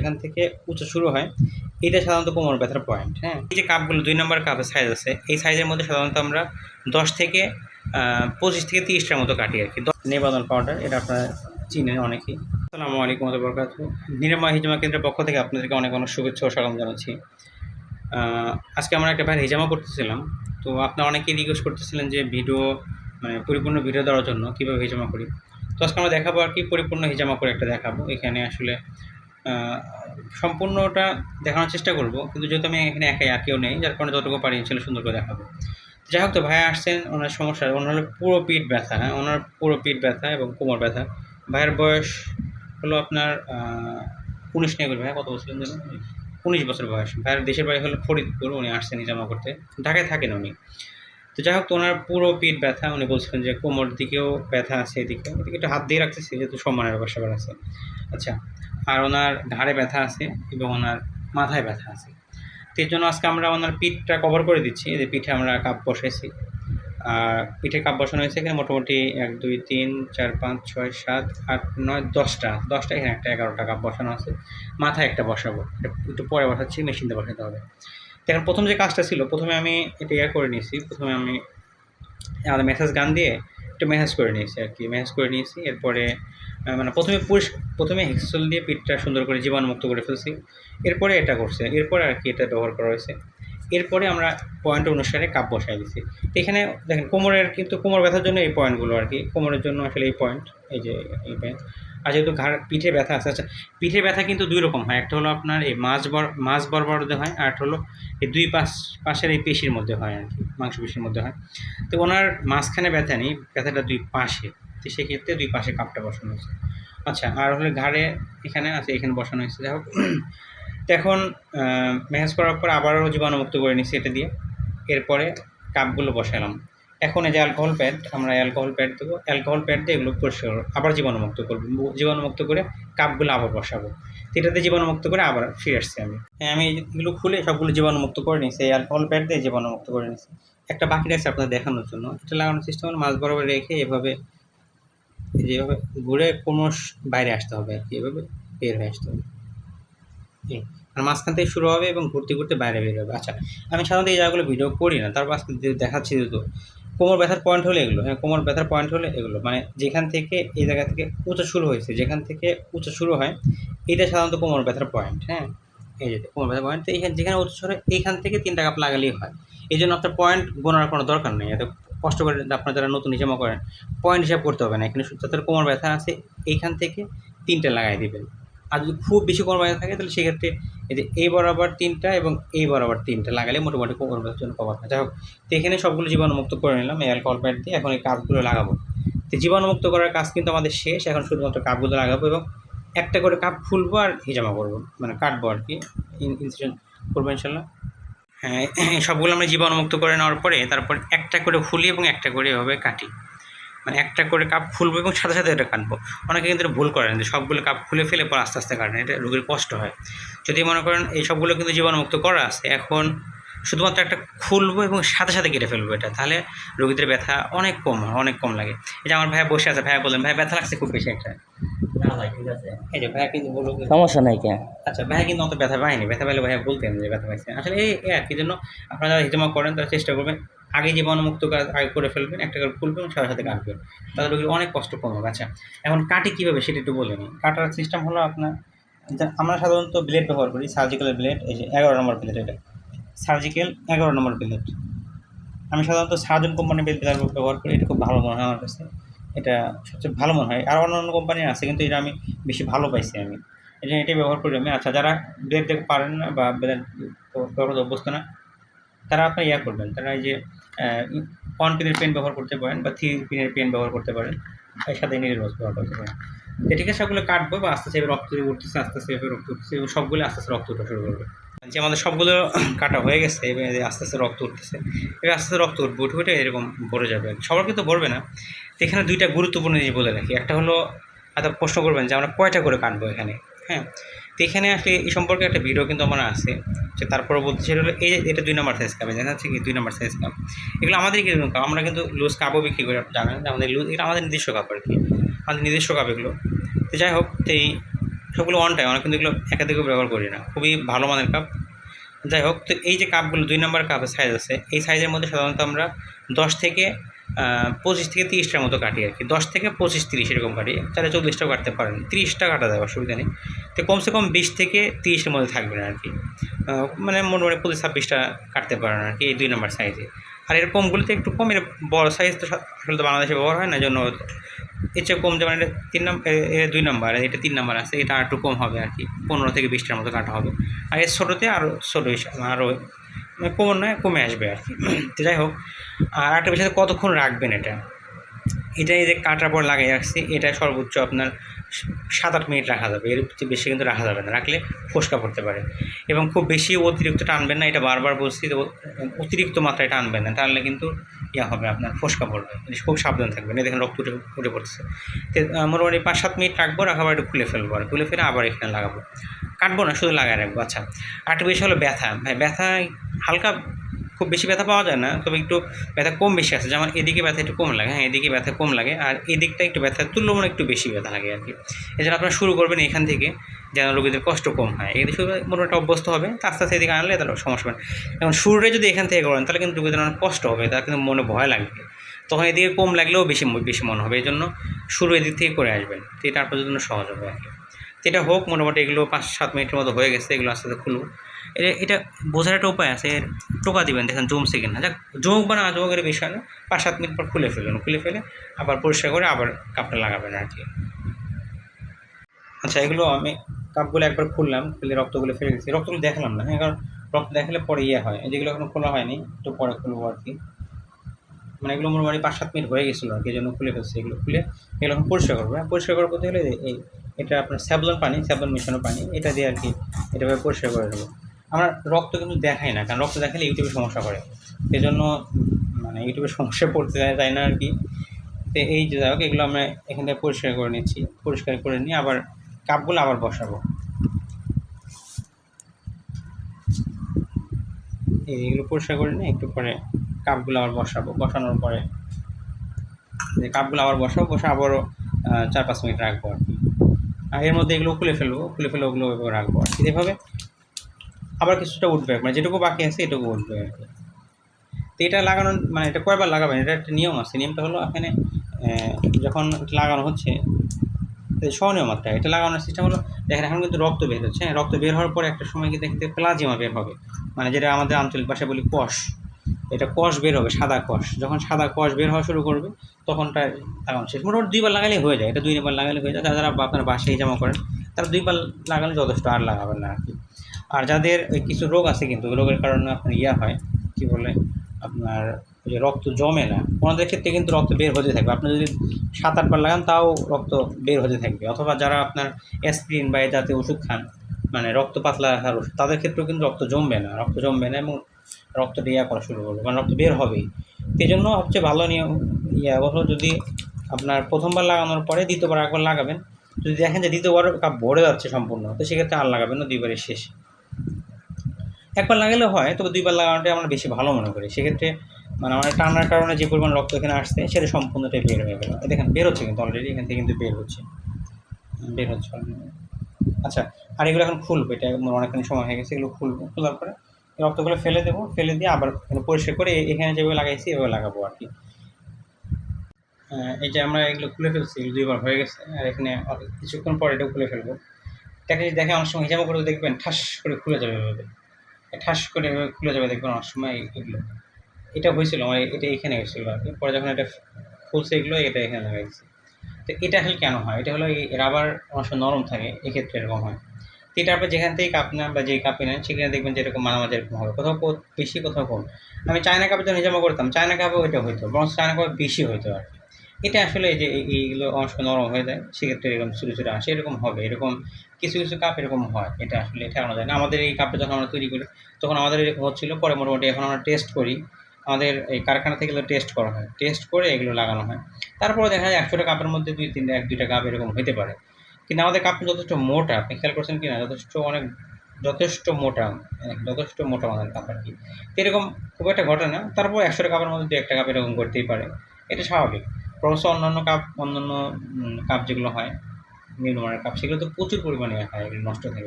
এখান থেকে উঁচু শুরু হয়। এটা সাধারণত কোমর ব্যথার পয়েন্ট হ্যাঁ? এই যে কাপগুলো দুই নম্বর কাপের সাইজ আছে, এই সাইজের মধ্যে সাধারণত আমরা দশ থেকে পঁচিশ থেকে তিরিশটার মতো কাটি আর কি। নেবাদন পাউডার এটা আপনারা চিনেন অনেকেই। আসসালামু আলাইকুম বরকাত নিরাময় হিজামা কেন্দ্রের পক্ষ থেকে আপনাদেরকে অনেক অনেক শুভেচ্ছা ও স্বাগত জানাচ্ছি। আজকে আমরা একটা ভাইয়ের হিজামা করতেছিলাম। তো আপনারা অনেকেই রিকোয়েস্ট করতেছিলেন যে ভিডিও মানে পরিপূর্ণ ভিডিও দেওয়ার জন্য কীভাবে হিজামা করি। তো আজকে আমরা দেখাবো আর কি পরিপূর্ণ হিজামা করে একটা দেখাবো। এখানে আসলে সম্পূর্ণটা দেখানোর চেষ্টা করব। কিন্তু যেহেতু আমি এখানে একাই, আর নেই, যার কারণে যতটুকু পারি ছিল সুন্দর করে দেখাবো। যাই হোক তো ভাই আসছেন, ওনার সমস্যা, ওনার পুরো পিঠ ব্যথা হ্যাঁ? ওনার পুরো পিঠ ব্যথা এবং কোমর ব্যথা। ভাইয়ের বয়স হলো আপনার উনিশ নিয়ে ভাইয়া, কত বছর যেন উনিশ বছর বয়স। ভাইয়ের দেশের বাড়ি হলো ফরিদপুর, উনি আসছেন জামা করতে। ঢাকায় থাকেন উনি। তো যাই হোক তো, ওনার পুরো পিঠ ব্যথা, উনি বলছিলেন যে কোমর দিকেও ব্যথা আছে এদিকে। এদিকে একটু হাত দিয়ে রাখতেছি, যেহেতু সম্মানের ব্যাপার আছে। আচ্ছা আর ওনার ঘাড়ে ব্যথা আছে এবং ওনার মাথায় ব্যথা আছে। তো এর জন্য আজকে আমরা ওনার পিঠটা কভার করে দিচ্ছি। যে পিঠে আমরা কাপ বসাইছি। আর পিঠে কাপ বসানো হয়েছে এখানে মোটামুটি এক, দুই, তিন, চার, পাঁচ, ছয়, সাত, আট, নয়, দশটা। দশটা এখানে একটা এগারোটা কাপ বসানো আছে। মাথায় একটা বসাবো। একটু পরে বসাচ্ছি, মেশিনতে বসাতে হবে। এখন প্রথম যে কাজটা ছিল, প্রথমে আমি এটা ইয়ে করে নিয়েছি। প্রথমে আমি আমাদের মেসেজ গান দিয়ে একটু মেসেজ করে নিয়েছি আর কি। মেসেজ করে নিয়েছি। এরপরে মানে প্রথমে পুরুষ প্রথমে হেক্সল দিয়ে পিঠটা সুন্দর করে জীবাণুমুক্ত করে ফেলছি। এরপরে এটা করছে। এরপরে আর কি এটা ব্যবহার করা হয়েছে। এরপরে আমরা পয়েন্ট অনুসারে কাপ বসাই তো এখানে দেখেন, কোমরের কিন্তু কোমর ব্যথার জন্য এই পয়েন্টগুলো আর কি। কোমরের জন্য আসলে এই পয়েন্ট এই যে এই পয়েন্ট আর যেহেতু ঘাড়, পিঠে ব্যথা আছে আচ্ছা পিঠে ব্যথা কিন্তু দুই রকম হয়। একটা হলো আপনার এই মাছ বর মাছ বরাবরতে হয়, আর একটা হলো এই দুই পাশ, পাশের এই পেশির মধ্যে হয় আর কি মাংস পেশির মধ্যে হয়। তো ওনার মাঝখানে ব্যথা নেই, ব্যথাটা দুই পাশে। তো সেক্ষেত্রে দুই পাশে কাপটা বসানো হয়েছে। আচ্ছা আর হলে ঘাড়ে এখানে আছে, এখানে বসানো হয়েছে। যাই হোক এখন মেহেজ করার পর আবারও জীবাণুমুক্ত করে নিচ্ছি এটা দিয়ে। এরপরে কাপগুলো বসালাম। এখন এই যে অ্যালকোহল প্যাড আমরা অ্যালকোহল প্যাড দেবো। অ্যালকোহল প্যাড দিয়ে এগুলো পরিষ্কার। আবার জীবাণুমুক্ত করব। জীবাণুমুক্ত করে কাপগুলো আবার বসাবো। এটাতে জীবাণুমুক্ত করে আবার ফিরে আসছি আমি। হ্যাঁ আমি এগুলো খুলে সবগুলো জীবাণুমুক্ত করে নিয়েছি। এই অ্যালকোহল প্যাড দিয়ে জীবাণুমুক্ত করে নিয়েছি। একটা বাকি আছে আপনাদের দেখানোর জন্য। এটা লাগানোর সিস্টেম মাছ বরাবর রেখে এভাবে এই যে এভাবে ঘুরে ক্রমশ বাইরে আসতে হবে আর কি, এভাবে বের হয়ে আসতে হবে। আর মাঝখান থেকে শুরু হবে এবং ঘুরতে ঘুরতে বাইরে বের হবে। আচ্ছা আমি সাধারণত এই জায়গাগুলো ভিডিও করি না, তারপর আজকে দেখাচ্ছি যেহেতু কোমর ব্যথার পয়েন্ট হলে এগুলো হ্যাঁ কোমর ব্যথার পয়েন্ট হলে এগুলো। মানে যেখান থেকে এই জায়গা থেকে উঁচু শুরু হয়েছে, যেখান থেকে উঁচু শুরু হয়, এটা সাধারণত কোমর ব্যথার পয়েন্ট হ্যাঁ। এই যে কোমর ব্যথার পয়েন্ট তো এইখানে যেখানে উঁচু শুরু হয় এইখান থেকে তিনটা কাপ লাগালেই হয়। এই জন্য আপনার পয়েন্ট গোনার কোনো দরকার নেই, এত কষ্ট করে আপনার যারা নতুন হিসাব করেন পয়েন্ট হিসাব করতে হবে না। এখানে যাদের কোমর ব্যথা আছে, এইখান থেকে তিনটা লাগাই দিবেন। আর যদি খুব বেশি কোমর ব্যথা থাকে, তাহলে সেক্ষেত্রে এই যে এই বরাবর তিনটা এবং এই বরাবর তিনটা লাগালে মোটামুটি কোমর ব্যথার জন্য কভার হয়। যাই হোক, তো এখানে সবগুলো জীবাণুমুক্ত করে নিলাম, এই অ্যালকোহল প্যাড দিয়ে এখন এই কাপগুলো লাগাবো। তো জীবাণুমুক্ত করার কাজ কিন্তু আমাদের শেষ। এখন শুধুমাত্র কাপগুলো লাগাবো এবং একটা করে কাপ খুলবো আর হিজামা করব মানে কাটবো আর কি। ইনসিশন করব ইনশাল্লাহ। সবগুলো আমরা জীবাণুমুক্ত করে নেওয়ার পরে তারপর একটা করে খুলি এবং একটা করে এভাবে কাটি মানে একটা করে কাপ খুলবো এবং সাথে সাথে এটা কাটবো। অনেকে কিন্তু ভুল করেন যে সবগুলো কাপ খুলে ফেলে পর আস্তে আস্তে কাটেন এটা রোগীর কষ্ট হয়। যদি মনে করেন এই সবগুলো কিন্তু জীবাণুমুক্ত করা আছে, এখন শুধুমাত্র একটা খুলবো এবং সাথে সাথে কেটে ফেলব এটা, তাহলে রোগীদের ব্যথা অনেক কম হয়, অনেক কম লাগে। এটা আমার ভাইয়া বসে আছে, ভাইয়া বললেন ভাই ব্যথা লাগছে খুব বেশি একটা। ভাই সমস্যা নাই কেন আচ্ছা ভাইয়া কিন্তু অত ব্যথা পায়নি ব্যথা পাইলে ভাইয়া বলতেন যে ব্যথা পাইছে। আসলে এই আর কি জন্য আপনারা যারা হিজামা করেন তারা চেষ্টা করবেন আগে জীবাণুমুক্ত কাজ আগে করে ফেলবেন একটা করে খুলবেন সাথে সাথে কাটবেন তাদের রোগীর অনেক কষ্ট কম হবে। আচ্ছা এখন কাটি কীভাবে সেটা একটু বলে কাটার সিস্টেম হলো আপনার আমরা সাধারণত ব্লেড ব্যবহার করি সার্জিক্যাল ব্লেড এই যে এগারো নম্বর ব্লেড এটা। সার্জিক্যাল এগারো নম্বর ব্লেড। আমি সাধারণত সার্জন কোম্পানির ব্লেড ব্যবহার করি এটা খুব ভালো মনে হয় আমার কাছে। এটা সবচেয়ে ভালো মনে হয়। আর অন্য কোম্পানি আছে, কিন্তু এটা আমি বেশি ভালো পাইছি আমি। এটা এটাই ব্যবহার করি আমি। আচ্ছা যারা ব্লেড দেখতে পারেন না বা বেদার অভ্যস্ত না, তারা আপনার ইয়া করবেন। তারা এই যে ওয়ান পিনের পেন ব্যবহার করতে পারেন বা থ্রি পিনের পেন ব্যবহার করতে পারেন। এর সাথে নীলের রস ব্যবহার করতে পারেন। ঠিক আছে সবগুলো কাটবো বা আস্তে আস্তে রক্ত উঠতেছে আস্তে আস্তে এবার রক্ত উঠতেছে এবং সবগুলো আস্তে আস্তে রক্ত উঠা শুরু করবে। যে আমাদের সবগুলো কাটা হয়ে গেছে, এবার আস্তে আস্তে রক্ত উঠতেছে। এবার আস্তে আস্তে রক্ত উঠবে, উঠে উঠে এরকম ভরে যাবে। সবার কিন্তু ভরবে না। এখানে দুইটা গুরুত্বপূর্ণ জিনিস বলে রাখি। একটা হলো হয়তো প্রশ্ন করবেন যে আমরা কয়টা করে কাটবো এখানে? হ্যাঁ? তো এখানে আসলে এই সম্পর্কে একটা ভিডিও কিন্তু আমার আছে, যে তারপরে বলতে সেটা হলো এই এটা দুই নম্বর সাইজ কাপ যাচ্ছে কি দুই নম্বর সাইজ কাপ এগুলো আমাদের কিন্তু, আমরা কিন্তু লুজ কাপও বিক্রি করি জানেন আমাদের লুজ এটা আমাদের নিজস্ব কাপ আর কি। আমাদের নিজস্ব কাপ এগুলো তো যাই হোক, তো এই সবগুলো ওয়ান টাইম আমরা কিন্তু এগুলো একাধিকও ব্যবহার করি না। খুবই ভালো মানের কাপ যাই হোক, তো এই যে কাপগুলো দুই নম্বর কাপের সাইজ আছে, এই সাইজের মধ্যে সাধারণত আমরা দশ থেকে পঁচিশ থেকে তিরিশটার মতো কাটি আর কি। দশ থেকে পঁচিশ, তিরিশ এরকম কাটি। চাইলে চল্লিশটাও কাটতে পারেন। তিরিশটা কাটা যায় অসুবিধা নেই। তো কমসে কম বিশ থেকে তিরিশের মধ্যে থাকবেন আর কি। মানে মোটামুটি পঁচিশ, ছাব্বিশটা কাটতে পারেন আর কি এই দুই নম্বর সাইজে আর এর কমগুলোতে একটু কম, এর বড় সাইজ তো আসলে তো বাংলাদেশে ব্যবহার হয় না জন্য এর চেয়ে কম যেমন এটা তিন নম্বর দুই নম্বর, এটা তিন নম্বর আছে, এটা আরেকটু কম হবে আর কি, পনেরো থেকে বিশটার মতো কাটা হবে। আর এর ছোটোতে আরও ছোটো আরও মানে নয়, কমে আসবে আর কি। তো যাই হোক, আর একটা বিষয় কতক্ষণ রাখবেন এটা? এটা এই যে কাটার পর লাগিয়ে রাখছি, এটা সর্বোচ্চ আপনার সাত আট মিনিট রাখা যাবে। এর বেশি কিন্তু রাখা যাবে না। রাখলে ফোসকা পড়তে পারে। এবং খুব বেশি অতিরিক্ত টানবেন না। এটা বারবার বলছি তো অতিরিক্ত মাত্রায় টানবেন না। টানলে কিন্তু ইয়া হবে, আপনার ফোসকা পড়বে। খুব সাবধান থাকবেন। এই দেখেন রক্ত উঠে উঠে পড়তেছে মোটামুটি পাঁচ সাত মিনিট রাখব রাখাবার একটু খুলে ফেলব আর খুলে ফেলে আবার এখানে লাগাবো। কাটবো না, শুধু লাগায় রাখব। আচ্ছা আর একটা বিষয় হলো ব্যথা। ভাই ব্যথা হালকা খুব বেশি ব্যথা পাওয়া যায় না, তবে একটু ব্যথা কম বেশি আছে। যেমন এদিকে ব্যথা একটু কম লাগে হ্যাঁ এদিকে ব্যথা কম লাগে, আর এদিকটা একটু ব্যথা তুল্যমান একটু বেশি ব্যথা লাগে আর কি। এছাড়া আপনারা শুরু করবেন এখান থেকে, যেন রোগীদের কষ্ট কম হয়। এদিকে শুরু মোটামুটি অভ্যস্ত হবে আস্তে আস্তে এদিকে আনলে তার সমস্যা হবে। এখন শুরুরে যদি এখান থেকে করেন, তাহলে কিন্তু রোগীদের অনেক কষ্ট হবে, তার কিন্তু মনে ভয় লাগবে। তখন এদিকে কম লাগলেও বেশি বেশি মনে হবে এই জন্য শুরু এদিক থেকে করে আসবেন। তো এটা আপনাদের জন্য সহজ হবে আর কি। এটা হোক, মোটামুটি এগুলো পাঁচ সাত মিনিটের মতো হয়ে গেছে, এগুলো আস্তে আস্তে খুলবো। এটা বোঝার একটা উপায় আছে, এর টোকা দিবেন, দেখেন জমছে কিনা। যাক, জমুক বা না জমুকের বিষয় না। পাঁচ সাত মিনিট পর খুলে ফেলবেন খুলে ফেলে আবার পরিষ্কার করে আবার কাপটা লাগাবেন আর কি। আচ্ছা এগুলো আমি কাপগুলো একবার খুললাম, খুলে রক্তগুলো ফেলে দিচ্ছি। রক্তগুলো দেখালাম না হ্যাঁ কারণ রক্ত দেখালে পরে ইয়ে হয়। যেগুলো এখনও খোলা হয়নি, একটু পরে খুলবো আর কি। মানে এগুলো মোটামুটি পাঁচ সাত মিনিট হয়ে গেছিল আর কি, এই জন্য খুলে ফেলছি এগুলো খুলে। এগুলো এখন পরিষ্কার করব হ্যাঁ পরিষ্কার করতে হলে এই, এটা আপনার স্যাবলন পানি, স্যাবলন মিশানো পানি, এটা দিয়ে আর কি, এটাভাবে পরিষ্কার করে দেবো। আমরা রক্ত কিন্তু দেখাই না, কারণ রক্ত দেখালে ইউটিউবে সমস্যা করে। এই জন্য মানে ইউটিউবে সমস্যা পড়তে যায় তাই না আর কি? তো এই যে যাই এগুলো আমরা এখান থেকে পরিষ্কার করে নিচ্ছি, পরিষ্কার করে নিয়ে আবার কাপগুলো আবার বসাবো। এই এগুলো পরিষ্কার করে নিয়ে একটু পরে কাপগুলো আবার বসাবো, বসানোর পরে। যে কাপগুলো আবার বসাবো, বসে আবারও চার পাঁচ মিনিট রাখব আর কি। আর এর মধ্যে এগুলো খুলে ফেলব, খুলে ফেলে ওগুলো রাখব আর কি। এভাবে আবার কিছুটা উঠবে মানে যেটুকু বাকি আছে এটুকু উঠবে আর কি। তো এটা লাগানোর মানে এটা কয়বার লাগাবেন? এটা একটা নিয়ম আছে, নিয়মটা হলো এখানে যখন লাগানো হচ্ছে তো স্বনিয়ম একটা এটা লাগানোর সিস্টেম হলো, দেখেন এখন কিন্তু রক্ত বের হচ্ছে হ্যাঁ রক্ত বের হওয়ার পরে একটা সময় কি দেখতে প্লাজিমা বের হবে। মানে যেটা আমাদের আঞ্চলিক ভাষায় বলি কষ, এটা কষ বের হবে, সাদা কষ। যখন সাদা কষ বের হওয়া শুরু করবে, তখনটা লাগানো শেষ। মোটামুটি দুইবার লাগালেই হয়ে যায়, এটা দুইবার লাগালে হয়ে যায়। যারা আপনার বাসায় জামা করেন তারা দুইবার লাগালে যথেষ্ট আর লাগাবেন না আর কি। আর যাদের কিছু রোগ আছে কিন্তু, ওই রোগের কারণে আপনার ইয়া হয়, কি বলে, আপনার যে রক্ত জমে না। ওনাদের ক্ষেত্রে কিন্তু রক্ত বের হতে থাকবে। আপনি যদি সাত আটবার লাগান, তাও রক্ত বের হতে থাকবে। অথবা যারা আপনার অ্যাসপিরিন বা জাতীয় ওষুধ খান মানে রক্ত পাতলা রাখার ওষুধ, তাদের ক্ষেত্রেও কিন্তু রক্ত জমবে না। রক্ত জমবে না এবং রক্তটা ইয়া করা শুরু করবে, কারণ রক্ত বের হবেই। সেই জন্য সবচেয়ে ভালো নিয়ম ইয়া হলো যদি আপনার প্রথমবার লাগানোর পরে দ্বিতীয়বার একবার লাগাবেন। যদি দেখেন যে দ্বিতীয়বার কাপ ভরে যাচ্ছে সম্পূর্ণ, তো সেক্ষেত্রে আর লাগাবেন না, দুইবারের শেষ। একবার লাগালে হয়, তবে দুইবার লাগানোটাই আমরা বেশি ভালো মনে করি। সেক্ষেত্রে মানে আমার টানার কারণে যে পরিমাণ রক্ত এখানে আসছে, সেটা সম্পূর্ণটাই বের হয়ে গেল। দেখেন, বের হচ্ছে কিন্তু অলরেডি এখান থেকে কিন্তু বের হচ্ছে। বের হচ্ছে আচ্ছা আর এগুলো এখন খুলবো, এটা অনেকখানি সময় হয়ে গেছে, এগুলো খুলবো, খোলার পরে রক্তগুলো ফেলে দেবো, ফেলে দিয়ে আবার পরিষ্কার করে এখানে যেভাবে লাগাইছি, এভাবে লাগাবো আর কি। এই যে আমরা এগুলো খুলে ফেলছি দুইবার হয়ে গেছে, আর এখানে কিছুক্ষণ পরে এটাও খুলে ফেলব। যদি দেখে অনেক সময় হিসাব করে দেখবেন ঠাস করে খুলে যাবে এভাবে। ঠাস করে খুলে যাবে দেখবেন অনেক সময় এগুলো। এটা হয়েছিল আমার এটা এখানে হয়েছিল আর কি। পরে যখন এটা খুলছে এগুলো, এটা এখানে লাগাইছি তো এটা আসলে কেন হয়? এটা হলো এই রাবার অনেক নরম থাকে, এক্ষেত্রে এরকম হয়। তো এটা আপনি যেখান থেকে কাপ নেন বা যে কাপে নেন, সেখানে দেখবেন যে এরকম মাঝামাঝি এরকম হবে। কোথাও বেশি, কোথাও কম। আমি চায়না কাপে যখন হিজামা করতাম। চায়না কাপে ওইটা হইতো বরং চায়না কাপে বেশি হইতো আর কি। এটা আসলে এই যে এই- এইগুলো সময় নরম হয়ে যায়, সেক্ষেত্রে এরকম ছোটো ছোটো আসে এরকম হবে, এরকম কিছু কিছু কাপ এরকম হয়, এটা আসলে ঠেকানো যায় না। আমাদের এই কাপটা যখন আমরা তৈরি করি, তখন আমাদের এরকম হচ্ছিল পরে মোটামুটি এখন আমরা টেস্ট করি, আমাদের এই কারখানা থেকে এগুলো টেস্ট করা হয় টেস্ট করে এগুলো লাগানো হয়। তারপরে দেখা যায় একশোটা কাপের মধ্যে দুই তিনটা, এক, দুইটা কাপ এরকম হতে পারে। কিন্তু আমাদের কাপটা যথেষ্ট মোটা, আপনি খেয়াল করছেন কি না যথেষ্ট অনেক, যথেষ্ট মোটা যথেষ্ট মোটা আমাদের কাপ আর কি। এরকম খুব একটা ঘটে না। তারপর একশোটা কাপের মধ্যে দু একটা কাপ এরকম করতেই পারে। এটা স্বাভাবিক। ক্রমশ অন্যান্য কাপ অন্যান্য কাপ যেগুলো হয় নিম্নমানের কাপ সেগুলো তো প্রচুর পরিমাণে হয় এগুলো নষ্ট আর কি।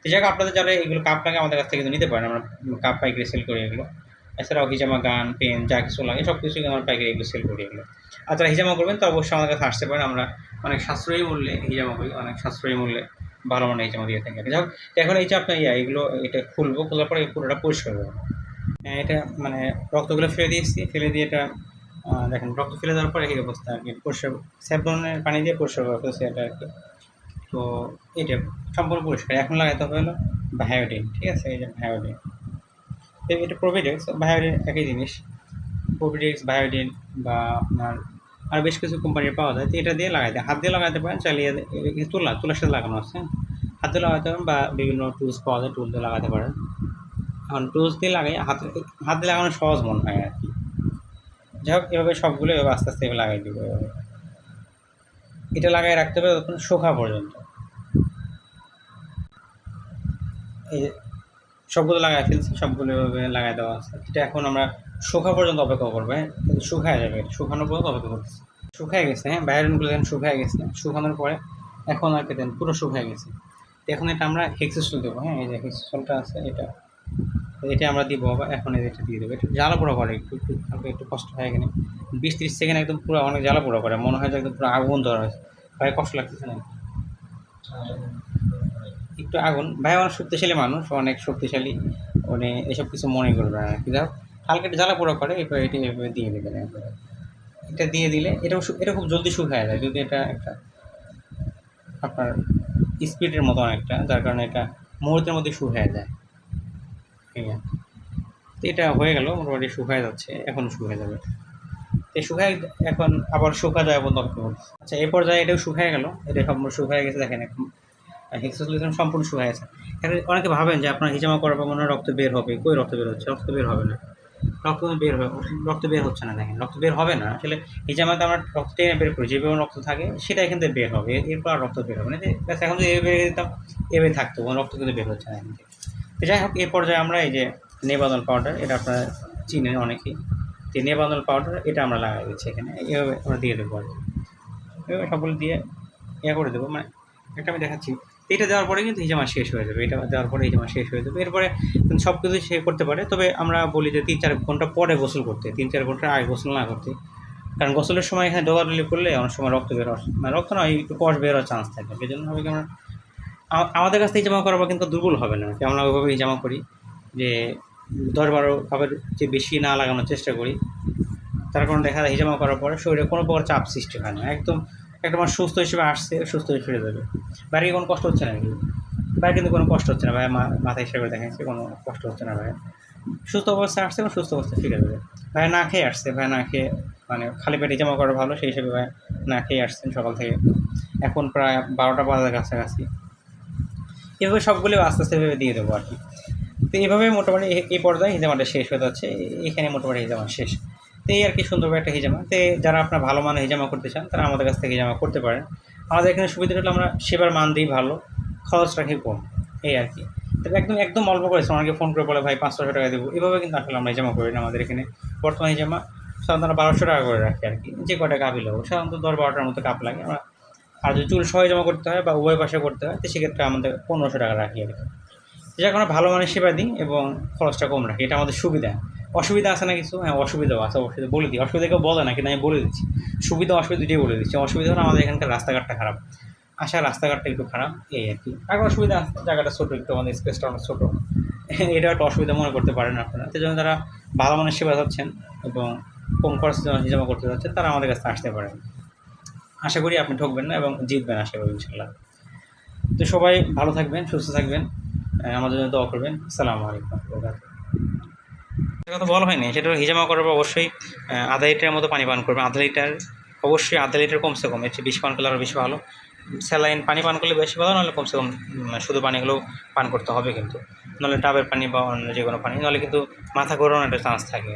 তো যাক আপনাদের যারা এগুলো কাপ লাগে আমাদের কাছ থেকে নিতে পারেন আমরা কাপ পাইকারি সেল করি এগুলো। এছাড়াও হিজামা গান পেন যা কিছু লাগে সব কিছুই আমরা পাইকারি এগুলো সেল করি এগুলো। আর যারা হিজামা করবেন তো অবশ্যই আমাদের কাছে আসতে পারেন। আমরা অনেক সাশ্রয়ী মূল্যে হিজামা করি অনেক সাশ্রয়ী মূল্যে ভালো মানের হিজামা দিয়ে থাকি। যাই হোক এখন এই যে আপনার ইয়া এগুলো এটা খুলবো খোলার পরে পুরোটা পরিষ্কার করব। হ্যাঁ, এটা মানে রক্তগুলো ফেলে দিয়েছি ফেলে দিয়ে এটা দেখেন, রক্ত ফেলে দেওয়ার পরে একই অবস্থা আর কি। পরিষ্কার স্যাফরনের পানি দিয়ে পরিষ্কার করা ফেলছে এটা আর কি। তো এটা সম্পূর্ণ পরিষ্কার। এখন লাগাতে হবে হলো ভায়োডিন ঠিক আছে? এই যে ভায়োডিন এটা প্রোভিডেক্স ভায়োডিন একই জিনিস। প্রোভিডেক্স ভায়োডিন বা আপনার আর বেশ কিছু কোম্পানির পাওয়া যায়। তো এটা দিয়ে লাগাইতে হাত দিয়ে লাগাতে পারেন, চালিয়ে তুলা, তুলার সাথে লাগানো আছে? হাত দিয়ে লাগাতে পারেন বা বিভিন্ন টুলস পাওয়া যায় টুল দিয়ে লাগাতে পারেন। এখন টুলস দিয়ে লাগাই হাত হাত দিয়ে লাগানো সহজ মনে হয় আর কি। যাই হোক, এভাবে সবগুলো এভাবে আস্তে আস্তে লাগাই দিব, এভাবে। এটা লাগাই রাখতে হবে তখন শুকা পর্যন্ত। এই সবগুলো লাগাই ফেলছি, সবগুলো এভাবে লাগাই দেওয়া আছে। এটা এখন আমরা শুকা পর্যন্ত অপেক্ষা করব হ্যাঁ? শুকায় যাবে শুকানোর পর্যন্ত অপেক্ষা করতেছি। শুকায় গেছে হ্যাঁ? বাইরনগুলো দেখেন শুকায় গেছে শুকানোর পরে এখন আর কি দেন পুরো শুকায় গেছে। এখন এটা আমরা হেক্সিসল দেবো হ্যাঁ? এই যে হেক্সিসলটা আছে, এটা এটা আমরা দিব এখন এটা দিয়ে দেবো। একটু জ্বালা পোড়া করে, একটু একটু একটু কষ্ট হয় এখানে। বিশ তিরিশ সেকেন্ড একদম পুরো অনেক জ্বালা পোড়া করে, মনে হয় যে একদম পুরো আগুন ধরা হয়েছে। ভাই, কষ্ট লাগতেছে না একটু আগুন। ভাই, অনেক শক্তিশালী মানুষ, অনেক শক্তিশালী। মানে এসব কিছু মনে করবে না। কি যাও হালকা একটু জ্বালা পোড়া করে, এরপর এটি এভাবে দিয়ে দেবেন। এটা দিয়ে দিলে এটাও শু- এটা খুব জলদি শুকায় যায়, যদি এটা একটা আপনার স্পিডের মতো অনেকটা যার কারণে এটা মুহূর্তের মধ্যে শুকায় যায়। ঠিক আছে। তো এটা হয়ে গেল, মোটামুটি শুকায় যাচ্ছে, এখন শুকায় যাবে। তো শুকায়, এখন আবার শুকা যায় বন্ধ করতে আচ্ছা এই পর্যায়ে এটাও শুকায় গেল, এটা সম্পূর্ণ শুকায় গেছে, দেখেন এখন। হেক্সোসলিউশন সম্পূর্ণ শুকায় গেছে। এখন অনেকে ভাবেন যে আপনার হিজামা করার পর মনে রক্ত বের হবে, কই রক্ত বের হচ্ছে? রক্ত বের হবে না। রক্ত বের হবে, রক্ত বের হচ্ছে না, দেখেন। রক্ত বের হবে না, আসলে হিজামাতে আমরা রক্ত টেনে বের করি, যেভাবে রক্ত থাকে, সেটা এখান থেকে বের হবে, এরপর আর রক্ত বের হবে না। এখন যদি এভাবে এভাবে থাকতো রক্ত কিন্তু বের হচ্ছে না এখান থেকে। যাই হোক এই পর্যায়ে আমরা এই যে নেবাদল পাউডার এটা আপনারা চিনেন অনেকেই। যে নেবাদল পাউডার এটা আমরা লাগাই দিচ্ছি এখানে। এভাবে আমরা দিয়ে দেবো আর। এভাবে সবগুলো দিয়ে ইয়ে করে দেবো। মানে একটা আমি দেখাচ্ছি। এটা দেওয়ার পরে কিন্তু হিজামা শেষ হয়ে যাবে। এটা দেওয়ার পরে হিজামা শেষ হয়ে যাবে। এরপরে সব কিছু সে করতে পারে। তবে আমরা বলি যে তিন চার ঘণ্টা পরে গোসল করতে। তিন চার ঘণ্টা আগে গোসল না করতে। কারণ গোসলের সময় এখানে ডোলাডলি করলে অনেক সময় রক্ত বেরোয় মানে রক্ত নয় একটু কষ বের হওয়ার চান্স থাকে। সেই জন্য হবে কি আমরা আমাদের কাছ থেকে জামা করাবো কিন্তু দুর্বল হবে না। কি আমরা ওইভাবেই জামা করি যে দশ বারো কাপের যে বেশি না লাগানোর চেষ্টা করি, তার কারণে দেখা যায় হিজামা করার পরে শরীরে কোনো প্রকার চাপ সৃষ্টি হয় না। একদম একদম আমার সুস্থ হিসেবে আসছে, সুস্থ হয়ে ফিরে যাবে। বাইরে কোনো কষ্ট হচ্ছে না বাইরে কিন্তু কোনো কষ্ট হচ্ছে না। ভাই মাথা হিসেবে দেখাচ্ছে কোনো কষ্ট হচ্ছে না ভাই সুস্থ অবস্থায় আসছে এবং সুস্থ অবস্থায় ফিরে যাবে। ভাই না খেয়ে আসছে ভাই না খেয়ে মানে খালি পেটে জামা করা ভালো, সেই হিসেবে ভাই না খেয়ে আসছেন সকাল থেকে। এখন প্রায় বারোটা বাজার কাছাকাছি। এভাবে সবগুলো আস্তে আস্তে এভাবে দিয়ে দেবো আর কি। তো এইভাবে মোটামুটি এই- পর্যায়ে হিজামাটা শেষ হয়ে যাচ্ছে। এখানে মোটামুটি হিজামা শেষ। তো এই আর কি সুন্দরভাবে একটা হিজামা। তো যারা আপনার ভালো মানের হিজামা করতে চান, তারা আমাদের কাছ থেকে হিজামা করতে পারেন। আমাদের এখানে সুবিধা হলো আমরা সেবার মান দিই ভালো খরচ রাখি কম, এই আর কি। তবে একদম একদম অল্প করেছে অনেকে ফোন করে বলে, ভাই, পাঁচশো টাকা দেবো। এভাবে কিন্তু আসলে আমরা হিজামা করি না আমাদের এখানে। বর্তমানে হিজামা সাধারণত বারোশো টাকা করে রাখি আর কি। যে কটা কাপই লাগবে সাধারণত দশ বারোটার মতো কাপ লাগে। আমরা আর যদি চুল সহ জমা করতে হয় বা উভয় পাশে করতে হয়, তো সেক্ষেত্রে আমাদের পনেরোশো টাকা রাখি আর কি। যেটা আমরা ভালো মানের সেবা দিই এবং খরচটা কম রাখি, এটা আমাদের সুবিধা। অসুবিধা আছে না কিছু? হ্যাঁ অসুবিধাও আছে অসুবিধা বলে দিই। অসুবিধা কেউ বলে না, কিন্তু আমি বলে দিচ্ছি। সুবিধা, অসুবিধা দুটোই বলে দিচ্ছি। অসুবিধা হলো আমাদের এখানকার রাস্তাঘাটটা খারাপ। আসার রাস্তাঘাটটা একটু খারাপ, এই আর কি। আর অসুবিধা আছে, জায়গাটা ছোটো একটু, আমাদের স্পেসটা অনেক ছোটো। এটা একটা অসুবিধা মনে করতে পারেন আপনারা। সেই জন্য যারা ভালো মানের সেবা চাচ্ছেন এবং কম খরচে জমা করতে যাচ্ছেন তারা আমাদের কাছে আসতে পারেন। আশা করি আপনি ঠকবেন না এবং জিতবেন আশা করি ইনশাল্লাহ তো সবাই ভালো থাকবেন, সুস্থ থাকবেন আমাদের জন্য দোয়া করবেন। আসসালামু আলাইকুম কথা বলা হয়নি, সেটা হিজামা করার পর অবশ্যই আধা লিটারের মতো পানি পান করবেন। আধা লিটার, অবশ্যই আধা লিটার কমসে কম, এর চেয়ে বেশি পান করলে আরও বেশি ভালো। স্যালাইন পানি পান করলে বেশি ভালো, নাহলে কমসে কম শুধু পানিগুলো পান করতে হবে কিন্তু। নাহলে ডাবের পানি বা অন্য যে কোনো পানি, নাহলে কিন্তু মাথা ঘোরানোর একটা চান্স থাকে।